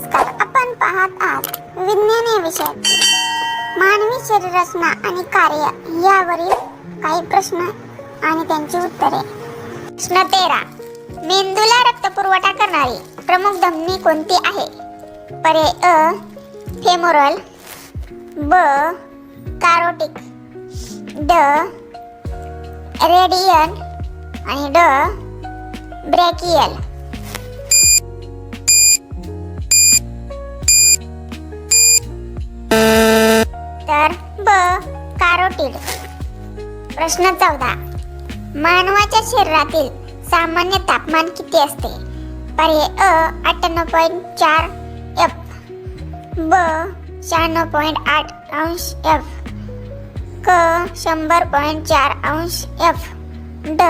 नमस्कार आपण पाहत आहात. विज्ञान या मानवी शरीर रचना आणि कार्य यावरील काही प्रश्न आणि त्यांची उत्तरे. प्रश्न तेरा. मेंदूला रक्तपुरवठा करणारी प्रमुख धमनी कोणती आहे? पर्याय अ फेमोरल ब कारोटिक ड रेडियन आणि ड ब्रॅकियल. कारोटीड प्रश्न चौदा. मानवाच्या शरीरातील सामान्य तापमान किती असते? पर्याय अ अठ्ठ्याण्णव पॉईंट चार एफ. ब शहाण्णव पॉईंट आठ अंश एफ. क शंभर पॉईंट चार अंश एफ. ड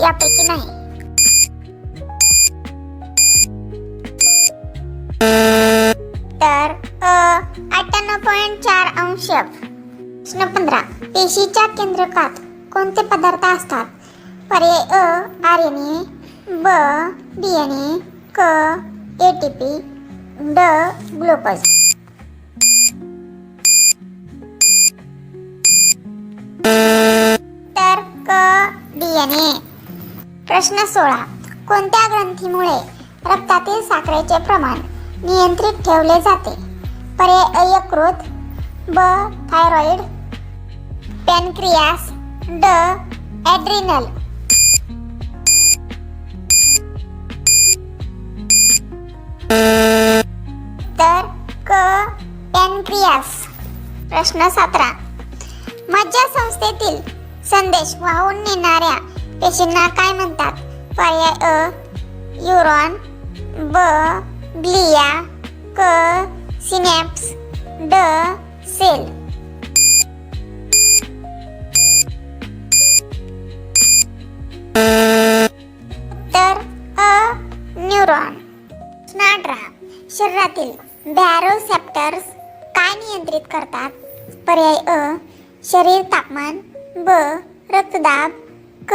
यापैकी नाही. तर अ अठ्ठ्याण्णव पॉईंट चार अंश एफ. प्रश्न पंधरा. पेशीच्या केंद्रकात कोणते पदार्थ असतात? पर्याय अ आर एन ए ब डी एन ए क ए टी पी ड ग्लुकोज. तर क डी एन ए. प्रश्न सोळा. कोणत्या ग्रंथीमुळे रक्तातील साखरेचे प्रमाण नियंत्रित ठेवले जाते? पर्याय अयकृत ब थायरॉइड पॅनक्रियास ड ॲड्रिनल तर क पॅनक्रियास प्रश्न सतरा मज्जासंस्थेतील संदेश वाहून नेणाऱ्या पेशींना काय म्हणतात पर्याय अ न्यूरॉन ब ग्लिया क सिनॅप्स ड सेल न्यूरॉन प्रश्न शरीरातील बॅरोसेप्टर्स काय नियंत्रित करतात? पर्याय अ शरीर तापमान ब रक्तदाब क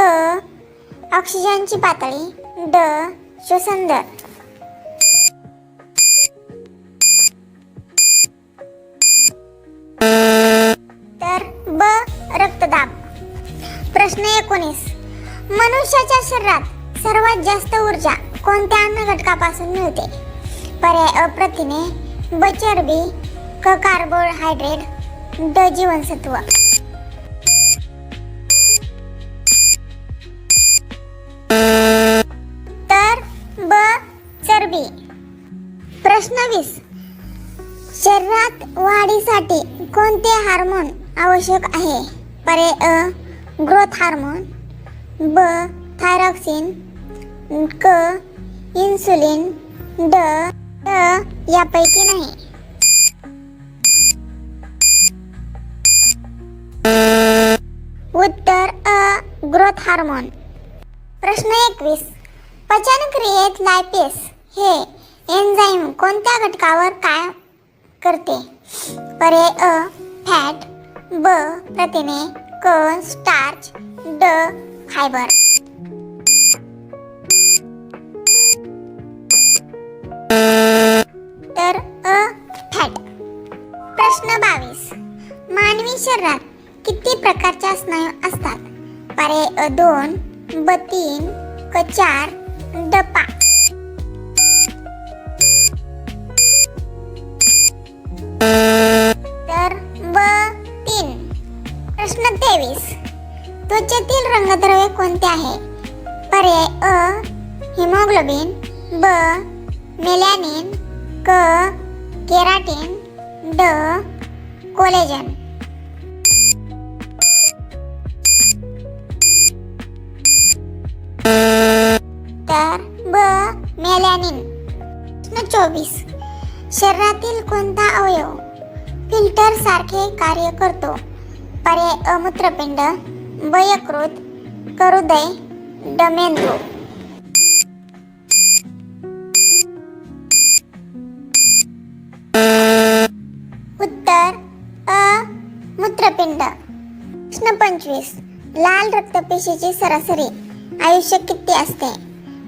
ऑक्सिजनची पातळी ड श्वसन दर तर ब रक्तदाब. प्रश्न एकोणीस. मनुष्याच्या शरीरात सर्वात जास्त ऊर्जा कोणत्या अन्न घटकापासून मिळते? पर्याय अप्रथिने ब चरबी क कार्बोहायड्रेट ड जीवनसत्व. तर ब चरबी प्रश्न वीस. शरीरात वाढीसाठी कोणते हार्मोन आवश्यक आहे? पर्याय अ ग्रोथ हार्मोन ब थायरॉक्सिन क इन्सुलिन ड ड यापैकी नाही. उत्तर अ ग्रोथ हार्मोन. प्रश्न एकवीस. पचनक्रियेत लायपेस हे एन्झाईम कोणत्या घटकावर काय करते? पर्याय अ फॅट ब प्रथिने क स्टार्च ड फायबर. शरीरात किती प्रकारच्या स्नायू असतात? पर्याय अ दोन ब तीन क चार द पाच. तर ब तीन. प्रश्न तेवीस. त्वचेतील रंगद्रव्य कोणते आहे? पर्याय अ हिमोग्लोबिन ब मेलॅनिन क केराटिन ड कोलेजन. मेलॅनिन. चोवीस. शरीरातील कोणता अवयव फिल्टर सारखे कार्य करतो? पर्याय अमूत्रपिंड वयकृत करुदय यकृत उत्तर अ मूत्रपिंड. प्रश्न पंचवीस. लाल रक्तपेशीची सरासरी आयुष्य किती असते?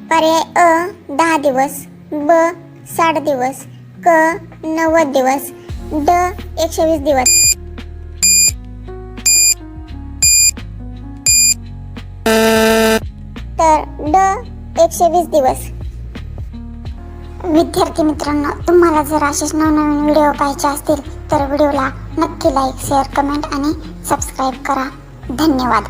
पर्याय अ दहा दिवस ब साठ दिवस क नव्वद दिवस ड एकशे वीस दिवस. तर ड एकशे वीस दिवस. विद्यार्थी मित्रांनो तुम्हाला जर असेच नवनवीन व्हिडिओ पाहायचे असतील तर व्हिडिओला नक्की लाईक शेअर कमेंट आणि सबस्क्राईब करा. धन्यवाद.